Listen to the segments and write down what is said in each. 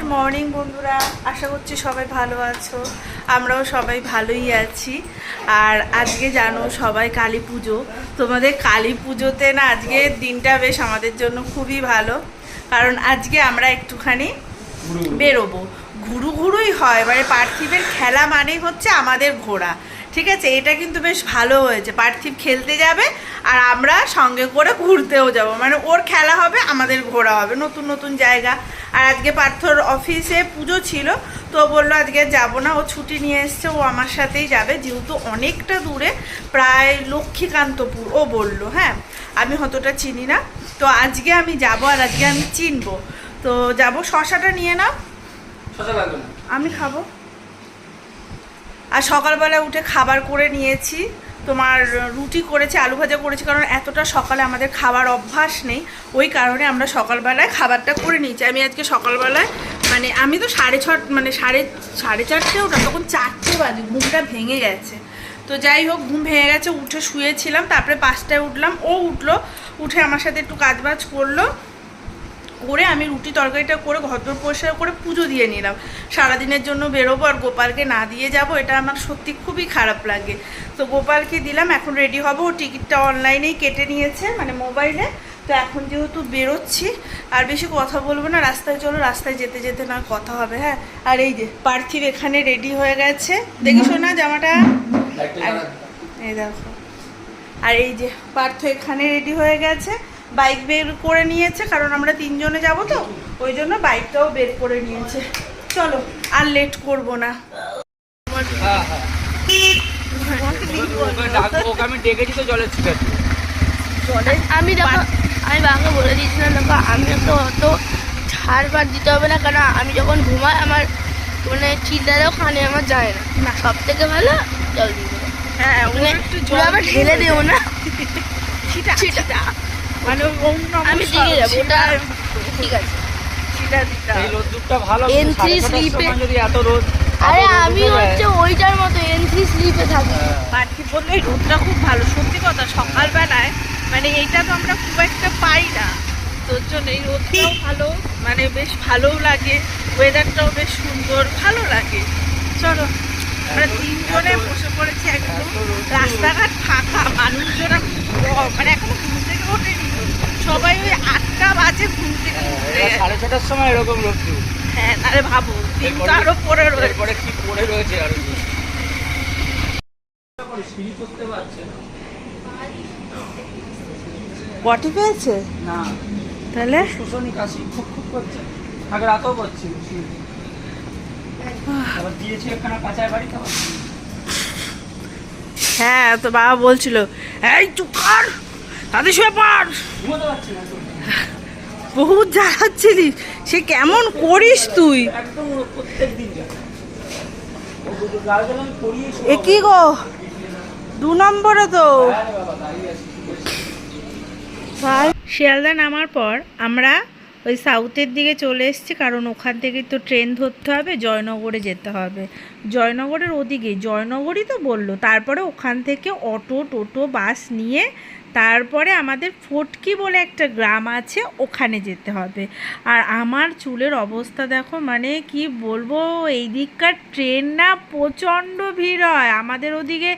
Good morning বন্ধুরা। আশা করছি সবাই ভালো আছো। আমরাও সবাই ভালোই আছি। আর আজকে জানো সবাই কালী পুজো। তোমাদের কালী পুজোতে না আজকে দিনটা বেশ আমাদের জন্য খুবই ভালো। কারণ আজকে আমরা একটুখানি বেরোবো। ঘুরু ঘুরুই হয়। মানে পার্থিবের খেলা মানেই হচ্ছে আমাদের ঘোরা। ঠিক আছে? এটা কিন্তু বেশ ভালো হয়েছে। পার্থিব খেলতে যাবে আর আমরা সঙ্গে করে ঘুরতেও যাব। মানে ওর খেলা হবে আমাদের ঘোরা হবে। নতুন নতুন জায়গা। আর আজকে পার্থর অফিসে পুজো ছিল তো বলল আজকে যাব না। ও ছুটি নিয়ে এসছে ও আমার সাথেই যাবে। যেহেতু অনেকটা দূরে প্রায় লক্ষ্মীকান্তপুর ও বলল হ্যাঁ? আমি অতটা চিনি না। তো আজকে আমি যাব আর আজকে আমি চিনবো। তো যাব শশাটা নিয়ে নাও। আমি খাব। আর সকালবেলা উঠে খাবার করে নিয়েছি, তোমার রুটি করেছি, আলু ভাজা করেছি, কারণ এতটা সকালে আমাদের খাবার অভ্যাস নেই। ওই কারণে আমরা সকালবেলায় খাবারটা করে নিয়েছি। আমি আজকে সকালবেলায় মানে আমি তো সাড়ে ছ মানে সাড়ে সাড়ে চারটেও না তখন চারটে বাজে, ঘুমটা ভেঙে গেছে। তো যাই হোক, ঘুম ভেঙে গেছে, উঠে শুয়েছিলাম, তারপরে পাঁচটায় উঠলাম, ও উঠল, উঠে আমার সাথে একটু কাজবাজ করল। করে আমি রুটি তরকারিটা করে ঘর পরিষ্কার করে পুজো দিয়ে নিলাম। সারাদিনের জন্য বেরোবো আর গোপালকে না দিয়ে যাব এটা আমার সত্যি খুবই খারাপ লাগে। তো গোপালকে দিলাম এখন রেডি হব। ও টিকিটটা অনলাইনেই কেটে নিয়েছে মানে মোবাইলে। তো এখন যেহেতু বেরোচ্ছি আর বেশি কথা বলব না রাস্তায় চলো রাস্তায় যেতে যেতে না কথা হবে হ্যাঁ? আর এই যে পার্থিব এখানে রেডি হয়ে গেছে। দেখি শোনা জামাটা? এই দেখো। আর এই যে পার্থ এখানে রেডি হয়ে গেছে। বাইক বের করে নিয়েছে কারণ আমরা তিনজনে যাব তো ওই জন্য বাইকটাও বের করে নিয়েছে। চলো আর লেট করব না। আমি ডেকেছি তো জলের ছিটা আমি দেখো আমি বাবাকে বলে দিয়েছিলাম দেখো আমি তো অত ছাড় বার দিতে হবে না কারণ আমি যখন ঘুমাই আমার মানে চিন্তাটাও খানে আমার যায় না। না। সব থেকে ভালো জল দিয়ে দেবো। হ্যাঁ মানে ঢেলে দেবো না? ছিটা ছিটা। মানে ওম নমঃ আমি দিকে যাব ওটা ঠিক আছে। এই। রোদ্দুরটা ভালো N3 কিন্তু সাড়ে ছটার sleep-এ- সময় যদি এত রোদ আরে আমি হচ্ছে ওইটার মতো এনথ্রি স্লিপে থাকি। হ্যাঁ। পার্থিব বলল রোদটা খুব ভালো। সত্যি কথা সকালবেলায় মানে এইটা তো আমরা খুব একটা পাই না। তোর জন্য এই রোদটাও ভালো মানে বেশ ভালোও লাগে ওয়েদারটাও বেশ সুন্দর ভালো লাগে। চলো আমরা তিনজনে বসে পড়েছি একদম। রাস্তাঘাট ফাঁকা মানুষজনা খুব মানে এখনও সবাই ওই আটটা বাজে ঘুম থেকে হ্যাঁ, সাড়ে ছটার সময় এরকম রোদ্দুর হ্যাঁ তাহলে ভাবো দিনটা আরও পরে রয়েছে। এরপরে কি পড়ে রয়েছে আরও সিঁড়ি করতে পারছে না। পটি পেয়েছে? না। তাহলে? শুশনি কাশি খুব খুব করছে। আগে রাতেও করছি আবার দিয়েছি একখানা কাঁচায় বাড়ি হ্যাঁ তো বাবা বলছিল এই চুপ কর! তাদের শুয়ে পড়। জ্বালাচ্ছিলি সে কেমন করিস তুই? এ গো? দু নম্বরে তো। শিয়ালদা নামার পর আমরা ওই সাউথের দিকে চলে এসেছি, কারণ ওখান থেকে তো ট্রেন ধরতে হবে, জয়নগরে যেতে হবে। জয়নগরের ওদিকে, জয়নগরই তো বলল, তারপরে ওখান থেকে অটো, টোটো, বাস নিয়ে তারপরে আমাদের ফটকি বলে একটা গ্রাম আছে, ওখানে যেতে হবে। আর আমার চুলের অবস্থা দেখো মানে কি বলব এই দিককার ট্রেন না প্রচণ্ড ভিড় হয়। আমাদের ওদিকে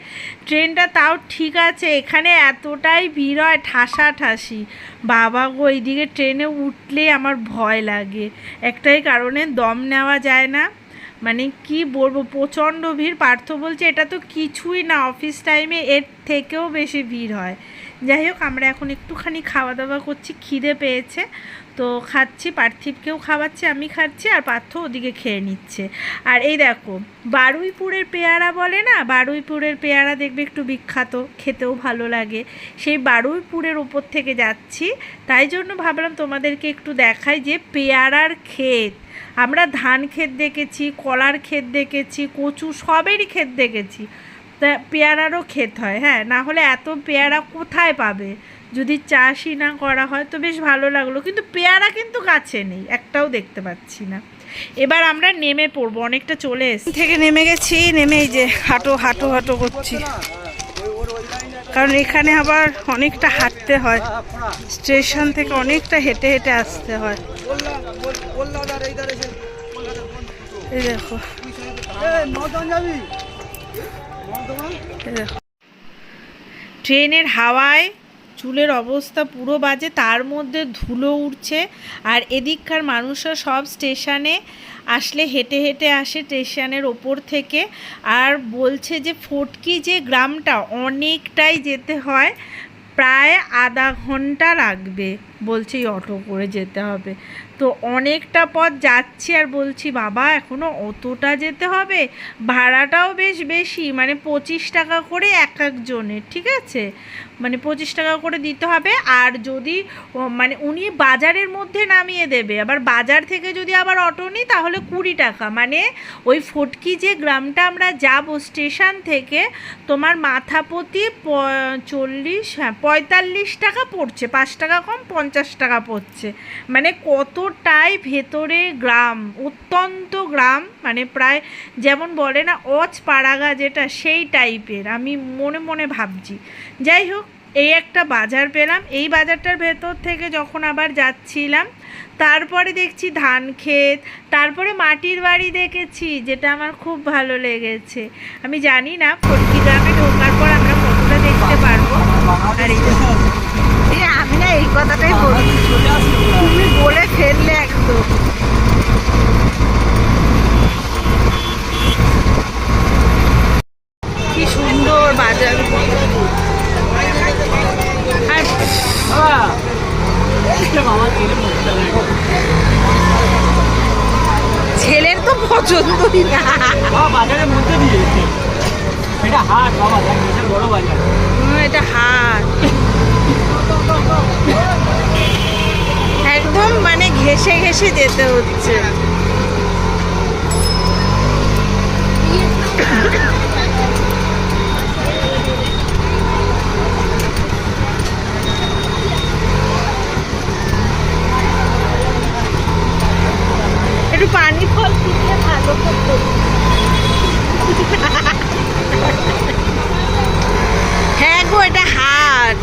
ট্রেনটা তাও ঠিক আছে, এখানে এতটাই ভিড় হয়, ঠাসা ঠাসি। বাবা গো, এইদিকে ট্রেনে উঠলে আমার ভয় লাগে। একটাই কারণে দম নেওয়া যায় না। মানে কি বলব, প্রচণ্ড ভিড়। পার্থ বলছে, এটা তো কিছুই না, অফিস টাইমে এর থেকেও বেশি ভিড় হয়। যাই হোক, আমরা এখন একটুখানি খাওয়া দাওয়া করছি, খিদে পেয়েছে। তো খাচ্ছি, পার্থিবকেও খাওয়াচ্ছি, আমি খাচ্ছি, আর পার্থ ওদিকে খেয়ে নিচ্ছে। আর এই দেখো, বারুইপুরের পেয়ারা বলে না? বারুইপুরের পেয়ারা দেখবে একটু বিখ্যাত, খেতেও ভালো লাগে। সেই বারুইপুরের ওপর থেকে যাচ্ছি। তাই জন্য ভাবলাম তোমাদেরকে একটু দেখাই যে পেয়ারার ক্ষেত। আমরা ধান ক্ষেত দেখেছি, কলার ক্ষেত দেখেছি, কচু সবেরই ক্ষেত দেখেছি। তা পেয়ারারও ক্ষেত হয় হ্যাঁ না হলে এত পেয়ারা কোথায় পাবে? যদি চাষই না করা হয় তো বেশ ভালো লাগল কিন্তু পেয়ারা কিন্তু গাছে নেই একটাও দেখতে পাচ্ছি না। এবার আমরা নেমে পড়ব অনেকটা চলে এসে থেকে নেমে গেছি নেমে এই যে হাঁটো হাঁটো হাঁটো করছি। কারণ এখানে আবার অনেকটা হাঁটতে হয় স্টেশন থেকে অনেকটা হেঁটে হেঁটে আসতে হয়। এই দেখো। ট্রেনের হাওয়ায় চুলের অবস্থা পুরো বাজে, তার মধ্যে ধুলো উঠছে। আর এদিককার মানুষরা সব স্টেশনে আসলে, হেঁটে হেঁটে আসে স্টেশনের ওপর থেকে। আর বলছে যে, ফটকি যে গ্রামটা, অনেকটাই যেতে হয়, প্রায় আধা ঘণ্টা লাগবে, বলছে অটো করে যেতে হবে। তো অনেকটা পথ যাচ্ছি আর বলছি, বাবা এখনও অতটা যেতে হবে? ভাড়াটাও বেশ বেশি মানে পঁচিশ টাকা করে এক একজনের, ঠিক আছে? মানে পঁচিশ টাকা করে দিতে হবে। আর যদি মানে উনি বাজারের মধ্যে নামিয়ে দেবে, আবার বাজার থেকে যদি আবার অটো নিই তাহলে কুড়ি টাকা। মানে ওই ফটকি যে গ্রামটা আমরা যাব, স্টেশন থেকে তোমার মাথা প্রতি চল্লিশ হ্যাঁ পঁয়তাল্লিশ টাকা পড়ছে, পাঁচ টাকা কম, পঞ্চাশ টাকা পড়ছে। মানে কতটাই ভেতরে গ্রাম, অত্যন্ত গ্রাম মানে প্রায় যেমন বলে না অচ পাড়াগা যেটা, সেই টাইপের আমি মনে মনে ভাবছি। যাই হোক এই একটা বাজার পেলাম। এই বাজারটার ভেতর থেকে যখন আবার যাচ্ছিলাম, তারপরে দেখছি ধান ক্ষেত, তারপরে মাটির বাড়ি দেখেছি, যেটা আমার খুব ভালো লেগেছে। আমি জানি না, ফটকি গ্রামে ঢোকার পর আমরা কতটা দেখতে পারব। আর এই আমি না এই কথাটাই বলি। তুমি বলে ফেললে একদম কি সুন্দর বাজার আর আমার ছেলে মরতে লাগে। ছেলের তো পছন্দই না বাবা বাজারের মধ্যে এটা হাট, বাবা বড় বাজার। এটা হাট। একদম মানে ঘেসে ঘেসে যেতে হচ্ছে। একটু পানি ফল কিনলে ভালো হতো। হ্যাঁ গো এটা হাট।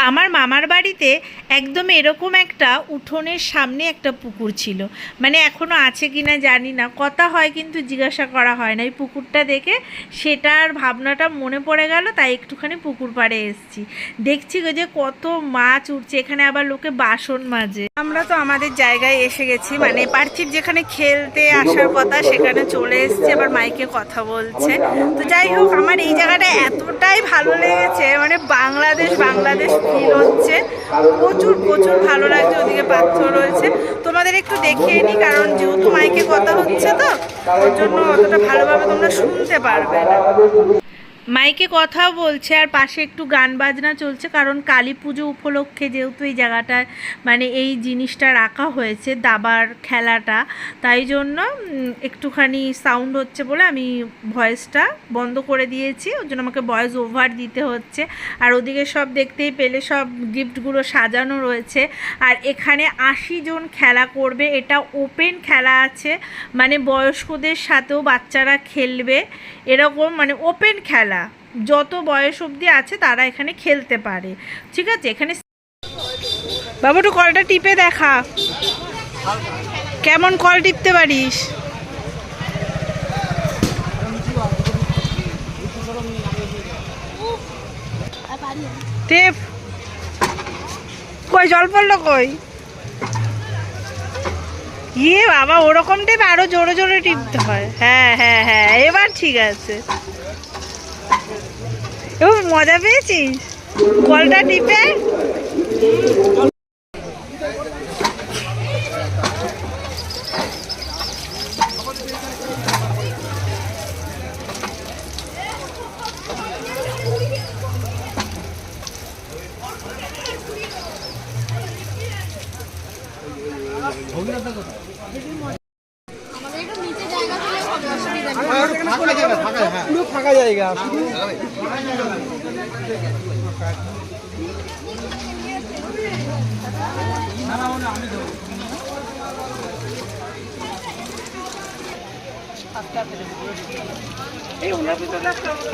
আমার মামার বাড়িতে একদম এরকম একটা উঠোনের সামনে একটা পুকুর ছিল। মানে এখনও আছে কি না জানি না। কথা হয় কিন্তু জিজ্ঞাসা করা হয় না। এই পুকুরটা দেখে সেটার ভাবনাটা মনে পড়ে গেল, তাই একটুখানি পুকুর পাড়ে এসেছি। দেখছি যে কত মাছ উঠছে, এখানে আবার লোকে বাসন মাজে। আমরা তো আমাদের জায়গায় এসে গেছি। মানে পার্থিব যেখানে খেলতে আসার কথা, সেখানে চলে এসেছে। আবার মাইকে কথা বলছে। তো যাই হোক, আমার এই জায়গাটা এতটাই ভালো লেগেছে। মানে বাংলাদেশ বাংলাদেশ ফিল হচ্ছে। প্রচুর প্রচুর ভালো লাগছে, ওদিকে পাথর রয়েছে। তোমাদের একটু দেখিয়ে নিই কারণ যেহেতু মাইকে কথা হচ্ছে তো, ওর জন্য অতটা ভালোভাবে তোমরা শুনতে পারবে না। মাইকে কথা বলছে, আর পাশে একটু গান বাজনা চলছে, কারণ কালী পুজো উপলক্ষে যেহেতু এই জায়গাটায় মানে এই জিনিসটা রাখা হয়েছে দাবার খেলাটা, তাই জন্য একটুখানি সাউন্ড হচ্ছে বলে আমি ভয়েসটা বন্ধ করে দিয়েছি, ওর জন্য আমাকে ভয়েস ওভার দিতে হচ্ছে, আর ওদিকে সব দেখতেই পেলে সব গিফটগুলো সাজানো রয়েছে, আর এখানে আশি জন খেলা করবে, এটা ওপেন খেলা আছে মানে বয়স্কদের সাথেও বাচ্চারা খেলবে, এরকম মানে ওপেন খেলা। যত বয়স অবধি আছে তারা এখানে খেলতে পারে। ঠিক আছে? এখানে বাবু কলটা টিপে দেখা। কেমন কল টিপতে পারিস? কই, জল পড়ল কই? ইয়ে বাবা, ওরকম টেপ আরও জোরে জোরে টিপতে হয়। হ্যাঁ হ্যাঁ হ্যাঁ এবার ঠিক আছে। মজা পেয়েছিস? কলটা টিপে? ফাঁকা জায়গা।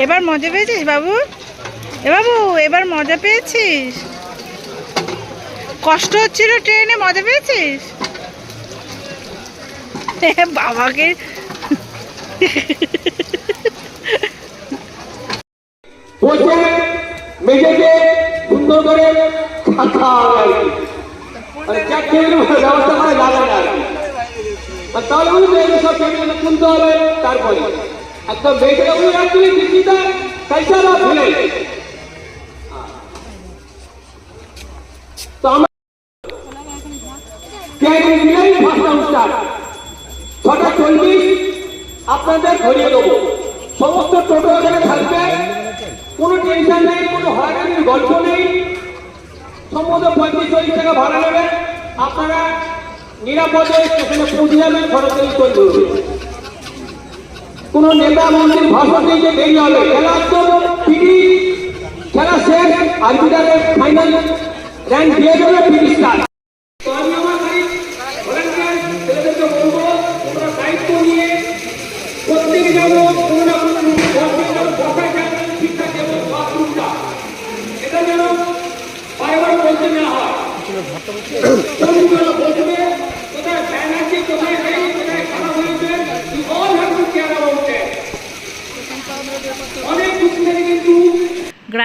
এবার মজা পেয়েছিস বাবু? এ বাবু, এবার মজা পেয়েছিস? কষ্ট হচ্ছিল ট্রেনে, মজা পেয়েছিস? বাবাকে। বসে মেঝেতে সুন্দর করে আর কি। ব্যবস্থা করা যাবে না আর তাহলে হবে তারপরে। একদম মেয়েদের ওই একচুয়ালি দিদিটা কালচার অফ ভিলেজ তো আমরা ছটা চল্লিশ আপনাদের ধরিয়ে দেবো। সমস্ত টোটো এখানে থাকবে। কোনো টেনশন নেই, কোনো হয়রানির গল্প নেই। সম্ভবত পঁয়ত্রিশ, চল্লিশ টাকা ভাড়া নেবে। আপনারা নিরাপদে স্টেশনে পৌঁছে যাবেন সরাসরি চলবে। কোনো নেতা মন্ত্রীর ভাষণ দিতে দেরি হবে, খেলা একদম পিটি, খেলা শেষ আর্বিটারের ফাইনাল র্যাঙ্ক দিয়ে দেবে, পিটি স্টার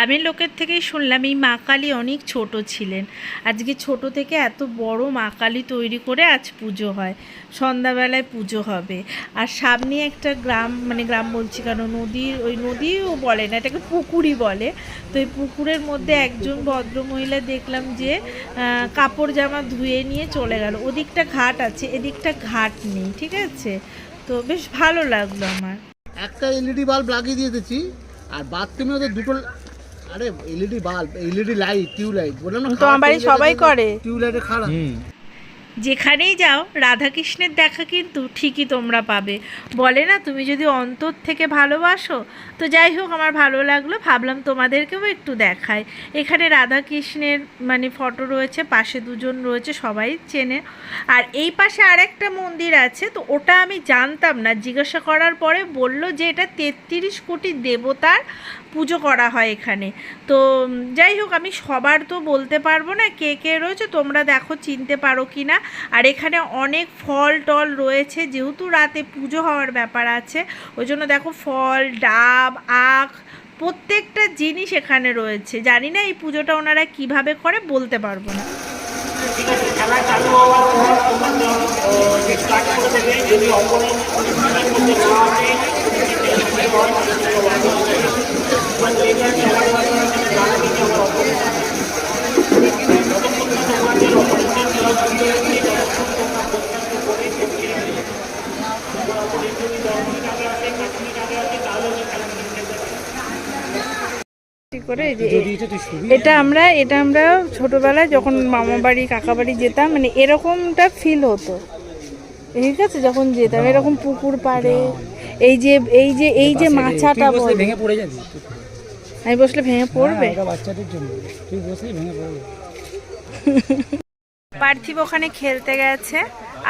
গ্রামের লোকের থেকেই শুনলাম এই মা কালী অনেক ছোট ছিলেন। আজকে ছোট থেকে এত বড় মা কালী তৈরি করে আজ পুজো হয়। সন্ধ্যাবেলায় পুজো হবে। আর সামনে একটা গ্রাম মানে গ্রাম বলছি কেন নদীর ওই নদীও বলে না, এটাকে পুকুরই বলে। তো এই পুকুরের মধ্যে একজন ভদ্রমহিলা দেখলাম যে কাপড় জামা ধুয়ে নিয়ে চলে গেল। ওদিকটা ঘাট আছে, এদিকটা ঘাট নেই, ঠিক আছে? তো বেশ ভালো লাগল আমার। একটা এলইডি বাল্ব লাগিয়ে দিয়ে দিয়েছি, আর বাথরুমে ওদের দুটো আরে LED bulb LED light tube light বললাম না তো আমার বাড়ি সবাই করে। খারাপ। যেখানেই যাও রাধাকৃষ্ণের দেখা কিন্তু ঠিকই তোমরা পাবে। বলে না তুমি যদি অন্তর থেকে ভালোবাসো তো যাই হোক আমার ভালো লাগল। ভাবলাম তোমাদেরকেও একটু দেখায় এখানে রাধাকৃষ্ণের মানে ফটো রয়েছে পাশে দুজন রয়েছে সবাই চেনে। আর এই পাশে আরেকটা মন্দির আছে তো ওটা আমি জানতাম না। জিজ্ঞাসা করার পরে বলল যে এটা তেত্রিশ কোটি দেবতার পুজো করা হয় এখানে। তো যাই হোক, আমি সবার তো বলতে পারব না কে কে রয়েছে, তোমরা দেখো চিনতে পারো কি না। আর এখানে অনেক ফল টল রয়েছে, যেহেতু রাতে পুজো হওয়ার ব্যাপার আছে, ওই জন্য দেখো ফল, ডাব, আখ, প্রত্যেকটা জিনিস এখানে রয়েছে। জানি না এই পুজোটা ওনারা কীভাবে করে, বলতে পারব না। ঠিক আছে খেলা চালু হওয়ার পর তোমার যে স্টার্ট করে এটা আমরা এটা আমরা ছোটবেলায় যখন মামা বাড়ি কাকা বাড়ি যেতাম মানে এরকমটা ফিল হতো। ঠিক আছে? যখন যেতাম এরকম পুকুর পাড়ে এই যে এই যে এই যে মাছাটা ভেঙে পড়ে যাবি। আমি বসলে ভেঙে পড়বে? ওটা বাচ্চাদের জন্য। তুই বসলে ভেঙে পড়বে। পার্থিব ওখানে খেলতে গেছে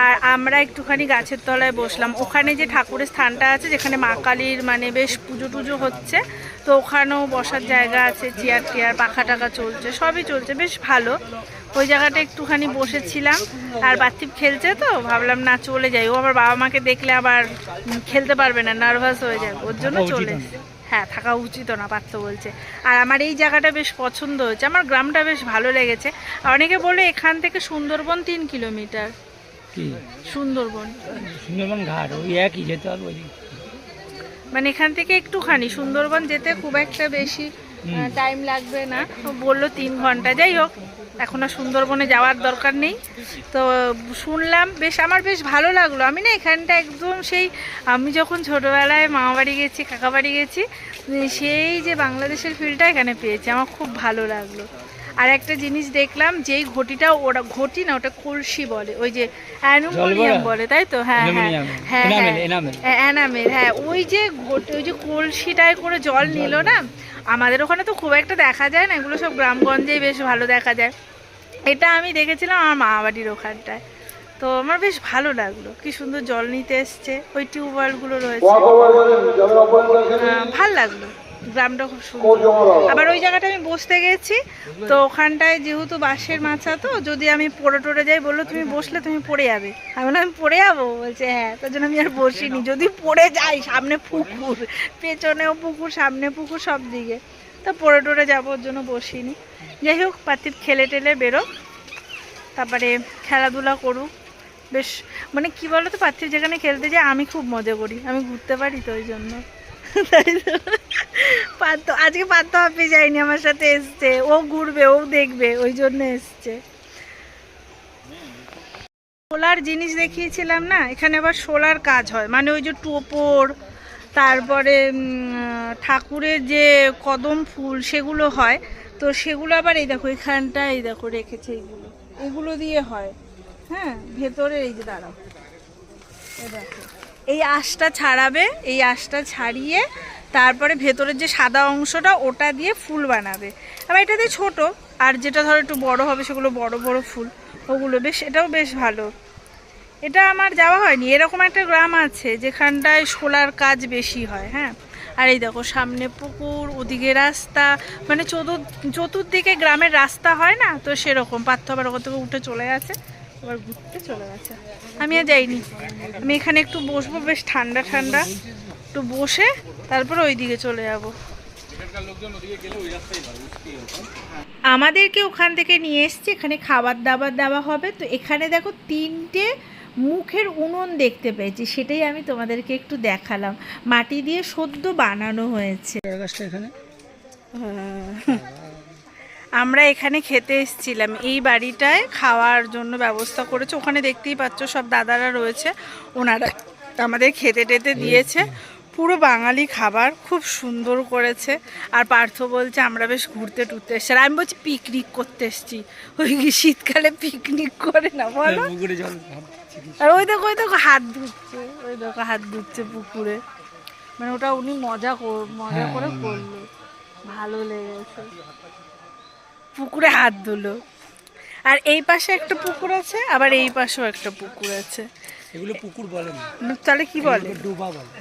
আর আমরা একটুখানি গাছের তলায় বসলাম। ওখানে যে ঠাকুরের স্থানটা আছে যেখানে মা কালীর মানে বেশ পুজো টুজো হচ্ছে তো ওখানেও বসার জায়গা আছে চেয়ার টেয়ার পাখা টাকা চলছে সবই চলছে বেশ ভালো। ওই জায়গাটা একটুখানি বসেছিলাম আর পার্থিব খেলছে তো ভাবলাম না চলে যাই। ও আবার বাবা মাকে দেখলে আবার খেলতে পারবে না নার্ভাস হয়ে যাবে ওর জন্য চলে। হ্যাঁ থাকা উচিত না পাত্র বলছে। আর আমার এই জায়গাটা বেশ পছন্দ হয়েছে আমার গ্রামটা বেশ ভালো লেগেছে। আর অনেকে বলে এখান থেকে সুন্দরবন তিন কিলোমিটার। কি? সুন্দরবন। সুন্দরবন ঘাট ওই একই যেতে হবে মানে এখান থেকে একটুখানি সুন্দরবন যেতে খুব একটা বেশি টাইম লাগবে না। বলল তিন ঘণ্টা। যাই হোক এখন আর সুন্দরবনে যাওয়ার দরকার নেই। তো শুনলাম বেশ আমার বেশ ভালো লাগল। আমি না এখানটা একদম সেই আমি যখন ছোটোবেলায় মামা বাড়ি গেছি কাকা বাড়ি গেছি সেই যে বাংলাদেশের ফিলটা এখানে পেয়েছি। আমার খুব ভালো লাগল। আর একটা জিনিস দেখলাম যেই ঘটিটা ওরা ঘটি না ওটা কলসি বলে। ওই যে অ্যানুমোনিয়াম বলে তাই তো? হ্যাঁ হ্যাঁ। হ্যাঁ হ্যাঁ। enamel। হ্যাঁ, হ্যাঁ ওই যে ঘট- ওই যে কলসিটায় করে জল নিল না আমাদের ওখানে তো খুব একটা দেখা যায় না এগুলো সব গ্রামগঞ্জেই বেশ ভালো দেখা যায়। এটা আমি দেখেছিলাম আমার মা বাড়ির ওখানটায়। তো আমার বেশ ভালো লাগল কি সুন্দর জল নিতে এসছে ওই টিউবওয়েলগুলো রয়েছে। ভালো লাগল। গ্রামটা খুব সুন্দর। আবার ওই জায়গাটা আমি বসতে গেছি। তো ওখানটায় যেহেতু বাঁশের মাছা তো যদি আমি পড়ে টরে যাই বলল তুমি বসলে তুমি পড়ে যাবে। আমি বললাম আমি পড়ে যাব? বলছে হ্যাঁ তার জন্য আমি আর বসিনি। যদি পড়ে যাই সামনে পুকুর পেছনেও পুকুর সামনে পুকুর সব দিকে। তা পড়ে টরে যাব ওর জন্য বসিনি। যাই হোক পার্থিব খেলে টেলে বেরো। তারপরে খেলাধুলা করুক। বেশ মানে কি বলো তো পার্থিব যেখানে খেলতে যায় আমি খুব মজা করি। আমি ঘুরতে পারি তো ওই জন্য। পার্থ আজকে পার্থ হাফি যায়নি, আমার সাথে এসছে। ও ঘুরবে, ও দেখবে, ওই জন্য এসছে। সোলার জিনিস দেখিয়েছিলাম না, এখানে আবার সোলার কাজ হয়। মানে ওই যে টোপর, তারপরে ঠাকুরের যে কদম ফুল, সেগুলো হয়। তো সেগুলো আবার এই দেখো এখানটা এই দেখো রেখেছে এইগুলো। এগুলো দিয়ে হয়। হ্যাঁ ভেতরে এই যে দাঁড়াও। এই দেখো। এই আঁশটা ছাড়াবে, এই আঁশটা ছাড়িয়ে তারপরে ভেতরের যে সাদা অংশটা, ওটা দিয়ে ফুল বানাবে। আবার এটা দিয়ে ছোট, আর যেটা ধরো একটু বড় হবে, সেগুলো বড় বড় ফুল, ওগুলো বেশ, এটাও বেশ ভালো। এটা আমার যাওয়া হয়নি, এরকম একটা গ্রাম আছে, যেখানটায় শোলার কাজ বেশি হয় হ্যাঁ? আর এই দেখো, সামনে পুকুর, ওদিকে রাস্তা মানে চতুর, চতুর্দিকে গ্রামের রাস্তা হয় না? তো সেরকম, পার্থ আবার ওখান থেকে উঠে চলে গেছে। আবার ঘুরতে চলে গেছে। আমি আর যাইনি। আমি এখানে একটু বসবো বেশ ঠান্ডা ঠান্ডা। একটু বসে তারপর ওই দিকে চলে যাব। আমাদেরকে ওখান থেকে নিয়ে এসছে এখানে খাবার দাবার দেওয়া হবে। তো এখানে দেখো তিনটে মুখের উনুন দেখতে পেয়েছি সেটাই আমি তোমাদেরকে একটু দেখালাম। মাটি দিয়ে সদ্য বানানো হয়েছে। আমরা এখানে খেতে এসেছিলাম। এই বাড়িটায় খাওয়ার জন্য ব্যবস্থা করেছে। ওখানে দেখতেই পাচ্ছ সব দাদারা রয়েছে। ওনারা আমাদের খেতে টেতে দিয়েছে। পুরো বাঙালি খাবার খুব সুন্দর করেছে। আর পার্থ বলছে আমরা বেশ ঘুরতে টুরতে এসছি। আমি বলছি পিকনিক করতে এসছি। ওই কি শীতকালে পিকনিক করে না বলো? আর ওই দেখো ওই দেখো হাত ধুচ্ছে ওই দেখো হাত ধুচ্ছে পুকুরে। মানে ওটা উনি মজা মজা করে করল। ভালো লেগেছে। পুকুরে হাত ধুলো। আর এই পাশে একটা পুকুর আছে আবার এই পাশেও একটা পুকুর আছে। এগুলো পুকুর বলে না। তাহলে কি বলে? ডুবা বলে।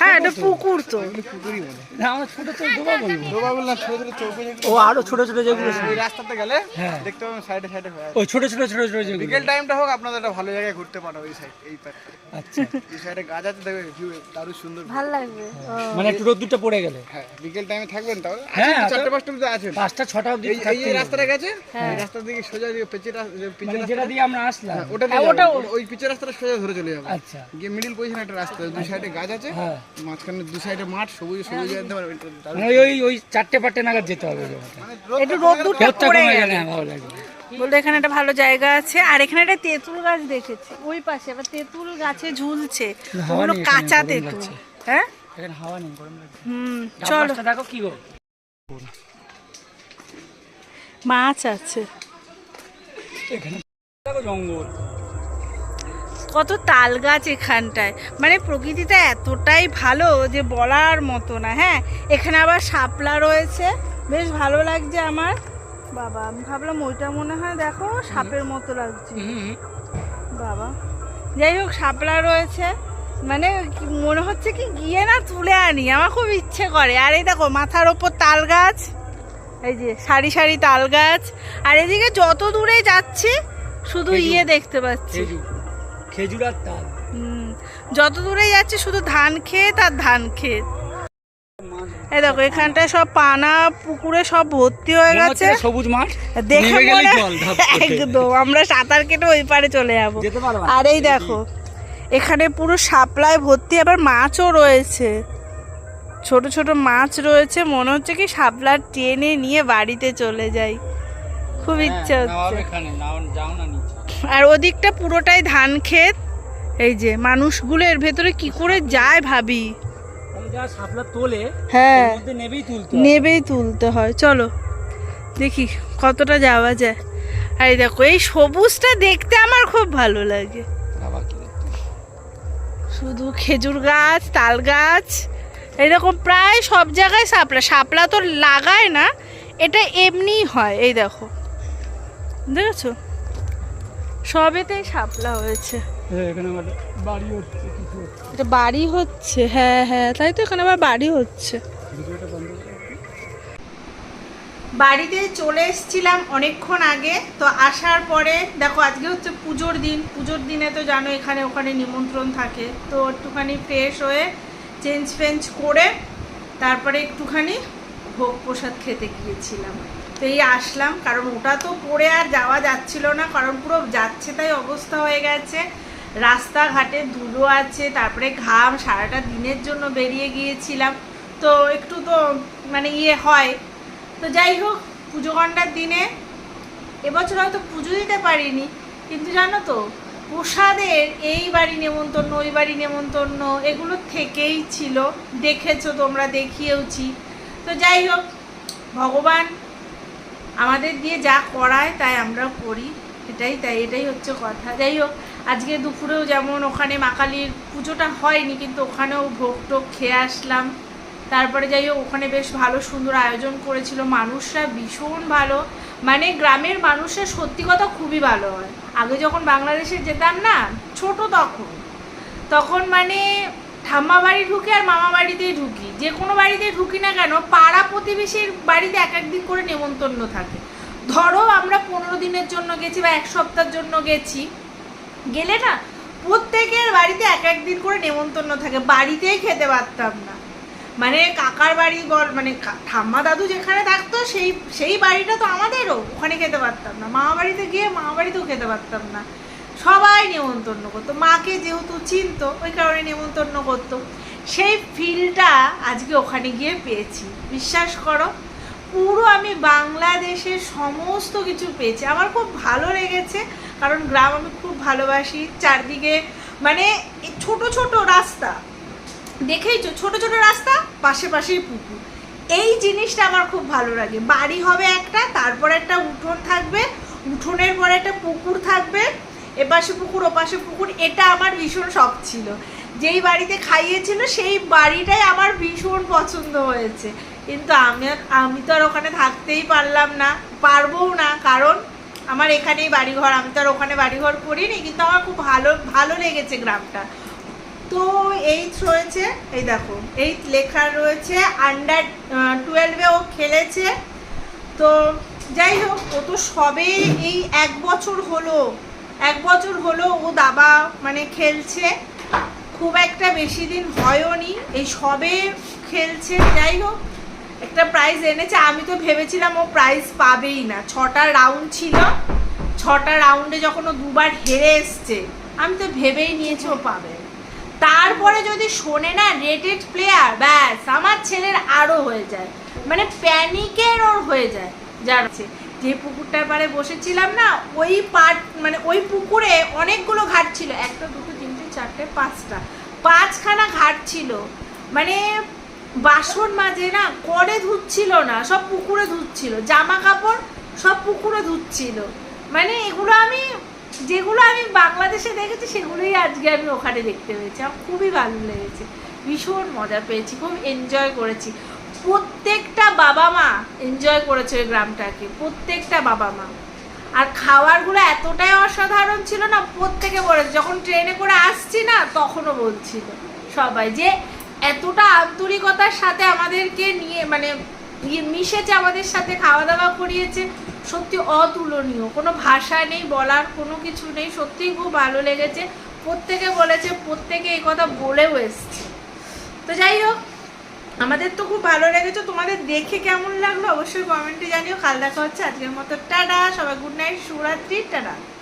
হ্যাঁ এটা পুকুর তো। পুকুরই বলে আমরা ছোট তো ডোবা বলব ডোবা বললাম ছোট ছোট চৌকো ও আরও ছোট ছোট যেগুলো ওই রাস্তাতে গেলে হ্যাঁ। দেখতে পাবেন সাইডে সাইডে ওই ছোট ছোট ছোট ছোট যেগুলো। বিকেল টাইমটা হোক আপনাদের একটা ভালো জায়গায় ঘুরতে পারো ওই সাইড এই পার্কটা আচ্ছা। এই সাইডে গাছ দেখবে ভিউ দারুণ সুন্দর view। লাগবে মানে একটু রোদ্দুরটা পড়ে গেলে। হ্যাঁ বিকেল টাইমে থাকবেন তাহলে হ্যাঁ, হ্যাঁ তো- চারটে পাঁচটা আছেন পাঁচটা ছটা অবধি এই। রাস্তাটা গেছে? এই রাস্তার দিকে সোজা দিকে রাস্তা পিচের মানে রাস্তা যেটা দিয়ে আমরা আসলাম। ওটা হ্যাঁ, ওটা- ওই পিচের রাস্তাটা সোজা ধরে চলে যাবে আচ্ছা। গিয়ে মিডিল পজিশন একটা রাস্তা দুই সাইডে গাছ আছে হ্যাঁ। মাঝখানে দু সাইডে মাঠ সবুজ সবুজ আর ওইটা দারুণ। মানে ওই ওই ওই চারটে পাটে নাগাদ যেতে হবে মানে রোদ একটু পড়ে কমে গেলে। ভালো লাগবে। বলতে এখানে একটা ভালো জায়গা আছে আর এখানে একটা তেঁতুল গাছ দেখেছি ওই পাশে আবার তেঁতুল গাছে ঝুলছে ওগুলো কাঁচা তেঁতুল। হ্যাঁ? এখানে হাওয়া নেই গরম লাগবে হুম চলো। চলো দেখো কি গো। মাছ আছে। এখানে জঙ্গল। কত তাল গাছ এখানটায়। মানে প্রকৃতিটা এতটাই ভালো যে বলার মতো না হ্যাঁ? এখানে আবার শাপলা রয়েছে। বেশ ভালো লাগছে আমার। বাবা আমি ভাবলাম ওইটা মনে হয় দেখো সাপের মতো লাগছে। বাবা যাই হোক শাপলা রয়েছে। মানে মনে হচ্ছে কি গিয়ে না তুলে আনি আমার খুব ইচ্ছে করে। আর এই দেখো মাথার ওপর তাল গাছ এই যে সারি সারি তাল গাছ। আর এদিকে যত দূরে যাচ্ছি শুধু ইয়ে দেখতে পাচ্ছি। খেজুর খেজুর তাল যত দূরে যাচ্ছে শুধু ধান ক্ষেত আর ধান ক্ষেত। এই দেখো এখানটায় সব পানা পুকুরে সব ভর্তি হয়ে গেছে। সবুজ মাঠ? দেখে মনে। একদম আমরা সাঁতার কেটে ওই পারে চলে যাব। আর এই দেখো এখানে পুরো সাপ্লাই ভর্তি আবার মাছও রয়েছে। ছোট ছোট মাছ রয়েছে মনে হচ্ছে কি শাপলার টেনে নিয়ে বাড়িতে চলে যাই। খুব ইচ্ছা হ্যাঁ, হচ্ছে। আর ওদিকটা পুরোটাই ধান ক্ষেত। এই যে মানুষগুলো এর ভেতরে কি করে যায় ভাবি। আমি যা শাপলা তোলে হ্যাঁ নেবেই তুলতে হবে। নেবেই তুলতে হয়। চলো দেখি কতটা যাওয়া যায়। আর এই দেখো এই সবুজটা দেখতে আমার খুব ভালো লাগে? শুধু খেজুর গাছ তাল গাছ এরকম প্রায় সব জায়গায় শাপলা। সাপলা তো লাগায় না এটা এমনিই হয়। এই দেখো দেখেছ? সবেতেই শাপলা হয়েছে। এখানে আমার বাড়ি হচ্ছে কিছু এটা বাড়ি হচ্ছে হ্যাঁ হ্যাঁ তাই তো এখানে আবার বাড়ি হচ্ছে। বাড়িতে চলে এসেছিলাম অনেকক্ষণ আগে তো আসার পরে দেখো আজকে হচ্ছে পুজোর দিন পুজোর দিনে তো জানো এখানে ওখানে নিমন্ত্রণ থাকে তো একটুখানি ফ্রেশ হয়ে চেঞ্জ ফেঞ্জ করে তারপরে একটুখানি ভোগ প্রসাদ খেতে গিয়েছিলাম। তো এই আসলাম, কারণ ওটা তো পরে আর যাওয়া যাচ্ছিল না, কারণ পুরো যাচ্ছে তাই অবস্থা হয়ে গেছে। রাস্তাঘাটে ধুলো আছে, তারপরে ঘাম, সারাটা দিনের জন্য বেরিয়ে গিয়েছিলাম। তো একটু তো মানে ইয়ে হয়। তো যাই হোক, পুজো ঘণ্টার দিনে এবছর হয়তো পুজো দিতে পারিনি, কিন্তু জানো তো, প্রসাদের এই বাড়ি নেমন্তন্ন, ওই বাড়ি নেমন্তন্ন এগুলো থেকেই ছিল। দেখেছ, তোমরা দেখিয়েওছি। তো যাই হোক, ভগবান আমাদের দিয়ে যা করায় তাই আমরা করি। এটাই তাই, এটাই হচ্ছে কথা। যাই হোক, আজকে দুপুরেও যেমন ওখানে মা কালীর পুজোটা হয়নি, কিন্তু ওখানেও ভোগ টোক খেয়ে আসলাম। তারপরে যাই হোক, ওখানে বেশ ভালো সুন্দর আয়োজন করেছিল মানুষরা, ভীষণ ভালো। মানে গ্রামের মানুষের সত্যি কথা খুবই ভালো হয়। আগে যখন বাংলাদেশে যেতাম না, ছোট তখন। তখন মানে ঠাম্মা বাড়ি ঢুকি আর মামা বাড়িতেই ঢুকি। যে কোনো বাড়িতে ঢুকি না কেন, পাড়া প্রতিবেশীর বাড়িতে এক একদিন করে নেমন্তন্ন থাকে। ধরো আমরা পনেরো দিনের জন্য গেছি বা এক সপ্তাহের জন্য গেছি। গেলে না প্রত্যেকের বাড়িতে এক একদিন করে নেমন্তন্ন থাকে। বাড়িতেই খেতে পারতাম না। মানে কাকার বাড়ি বল মানে ঠাম্মা দাদু যেখানে থাকতো সেই সেই বাড়িটা তো আমাদেরও। ওখানে খেতে পারতাম না। মামা বাড়িতে গিয়ে মামা বাড়িতেও খেতে পারতাম না। সবাই নেমন্তন্ন করতো, মাকে যেহেতু চিনতো, ওই কারণে নেমন্তন্ন করতো। সেই ফিলটা আজকে ওখানে গিয়ে পেয়েছি। বিশ্বাস করো, পুরো আমি বাংলাদেশের সমস্ত কিছু পেয়েছি। আমার খুব ভালো লেগেছে, কারণ গ্রাম আমি খুব ভালোবাসি। চারদিকে মানে ছোট ছোট রাস্তা, দেখেইছো? ছোট ছোট রাস্তা, পাশে পাশেই পুকুর। এই জিনিসটা আমার খুব ভালো লাগে। বাড়ি হবে একটা, তারপর একটা উঠোন থাকবে, উঠোনের পরে একটা পুকুর থাকবে এপাশে পুকুর, ওপাশে পুকুর, এটা আমার ভীষণ শখ ছিল। যেই বাড়িতে খাইয়েছিল সেই বাড়িটাই আমার ভীষণ পছন্দ হয়েছে। কিন্তু আমি আমি তো আর ওখানে থাকতেই পারলাম না, পারবও না। কারণ আমার এখানেই বাড়িঘর, আমি তো আর ওখানে বাড়িঘর করিনি, কিন্তু আমার খুব ভালো ভালো লেগেছে গ্রামটা। তো এইট রয়েছে, এই দেখো এইট লেখা রয়েছে আন্ডার টুয়েলভে ও খেলেছে। তো যাই হোক, ও তো সবে এই এক বছর হলো। এক বছর হলো ও দাবা মানে খেলছে। খুব একটা বেশি দিন হয়ওনি এই সবে খেলছে, যাই হোক, একটা প্রাইজ এনেছে। আমি তো ভেবেছিলাম ও প্রাইজ পাবেই না। ছটা রাউন্ড ছিল। ছটা রাউন্ডে যখন ও দুবার হেরে এসছে, আমি তো ভেবেই নিয়েছি ও পাবে। তারপরে যদি শোনে না রেটেড প্লেয়ার ব্যাস, আমার ছেলের আরও হয়ে যায়। মানে প্যানিকের ওর হয়ে যায়। আছে যে পুকুরটার পাড়ে বসেছিলাম না, ওই পাট মানে ওই পুকুরে অনেকগুলো ঘাট ছিল, একটা, দুটো, তিনটে, চারটে, পাঁচটা। পাঁচখানা ঘাট ছিল। মানে বাসন মাজে না, করে ধুচ্ছিল না, সব পুকুরে ধুচ্ছিল। জামা কাপড় সব পুকুরে ধুচ্ছিল। মানে এগুলো আমি, যেগুলো আমি বাংলাদেশে দেখেছি, সেগুলোই আজকে আমি ওখানে দেখতে পেয়েছি। আমার খুবই ভালো লেগেছে। ভীষণ মজা পেয়েছি, খুব এনজয় করেছি। প্রত্যেকটা বাবা মা এনজয় করেছে ওই গ্রামটাকে, প্রত্যেকটা বাবা মা। আর খাওয়ারগুলো এতটাই অসাধারণ ছিল না, প্রত্যেকে বলেছে, যখন ট্রেনে করে আসছি না, তখনও বলছিল সবাই যে এতটা আন্তরিকতার সাথে আমাদেরকে নিয়ে মানে ইয়ে মিশেছে, আমাদের সাথে খাওয়া দাওয়া করিয়েছে, সত্যি অতুলনীয়। কোনো ভাষা নেই, বলার কোনো কিছু নেই, সত্যিই খুব ভালো লেগেছে। প্রত্যেকে বলেছে, প্রত্যেকে এই কথা বলেও এসছে। তো যাই হোক আমাদের তো খুব ভালো লেগেছে। তোমাদের দেখে কেমন লাগল অবশ্যই কমেন্টে জানিও। কাল দেখা হচ্ছে। আজকের মতো টাটা, সবাই গুড নাইট, শুভরাত্রি, টাটা।